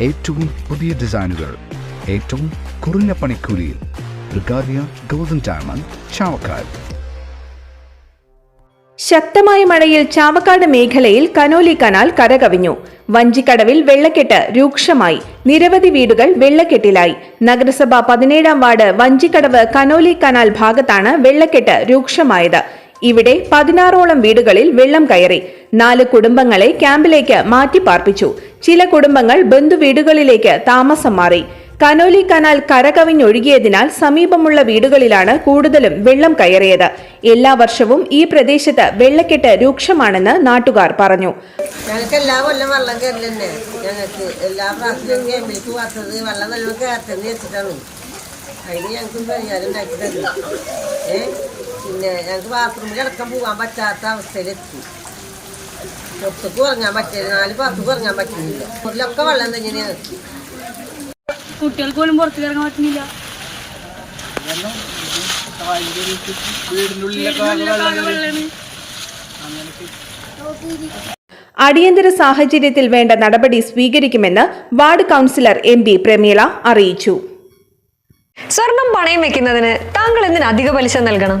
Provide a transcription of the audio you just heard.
ഏറ്റവും പുതിയ ഡിസൈനുകൾ ഏറ്റവും കുറഞ്ഞ പണിക്കൂലിയിൽ. ബ്രിഗാദിയ ഗോൾഡൻ ഡയമണ്ട് ചാവക്കാട്. ശക്തമായ മഴയിൽ ചാവക്കാട് മേഖലയിൽ കനോലി കനാൽ കരകവിഞ്ഞു. വഞ്ചിക്കടവിൽ വെള്ളക്കെട്ട് രൂക്ഷമായി. നിരവധി വീടുകൾ വെള്ളക്കെട്ടിലായി. നഗരസഭ പതിനേഴാം വാർഡ് വഞ്ചിക്കടവ് കനോലി കനാൽ ഭാഗത്താണ് വെള്ളക്കെട്ട് രൂക്ഷമായത്. ഇവിടെ പതിനാറോളം വീടുകളിൽ വെള്ളം കയറി. നാല് കുടുംബങ്ങളെ ക്യാമ്പിലേക്ക് മാറ്റിപ്പാർപ്പിച്ചു. ചില കുടുംബങ്ങൾ ബന്ധുവീടുകളിലേക്ക് താമസം മാറി. കനോലി കനാൽ കരകവിഞ്ഞൊഴുകിയതിനാൽ സമീപമുള്ള വീടുകളിലാണ് കൂടുതലും വെള്ളം കയറിയത്. എല്ലാ വർഷവും ഈ പ്രദേശത്ത് വെള്ളക്കെട്ട് രൂക്ഷമാണെന്ന് നാട്ടുകാർ പറഞ്ഞു. ഞങ്ങൾക്ക് എല്ലാ കൊല്ലം വെള്ളം കയറില്ല ഞങ്ങൾക്ക് എല്ലാ പ്രാവശ്യവും ക്യാമ്പിലേക്ക് പോകാത്തത് വെള്ളം നല്ല കയറട്ടെന്ന് വെച്ചിട്ടാണ്. അതിന് ഞങ്ങൾക്ക് പരിഹാരം ഉണ്ടാക്കി തരും ഏ? പിന്നെ ഞങ്ങൾക്ക് ബാത്റൂമിൽ കിടക്കാൻ പോകാൻ പറ്റാത്ത അവസ്ഥയിലെത്തി പുറത്തേക്ക് ഉറങ്ങാൻ പറ്റില്ല. നാല് പുറത്തേക്ക് ഉറങ്ങാൻ പറ്റുന്നില്ല അതിലൊക്കെ വെള്ളം തന്നെ കുട്ടികൾക്ക് പോലും പുറത്തേക്ക് ഇറങ്ങാൻ പറ്റുന്നില്ല. അടിയന്തര സാഹചര്യത്തിൽ വേണ്ട നടപടി സ്വീകരിക്കുമെന്ന് ward councillor M P Prameela അറിയിച്ചു. സ്വർണം പണയം വെക്കുന്നതിന് താങ്കൾ എന്തിന് അധിക പലിശ നൽകണം?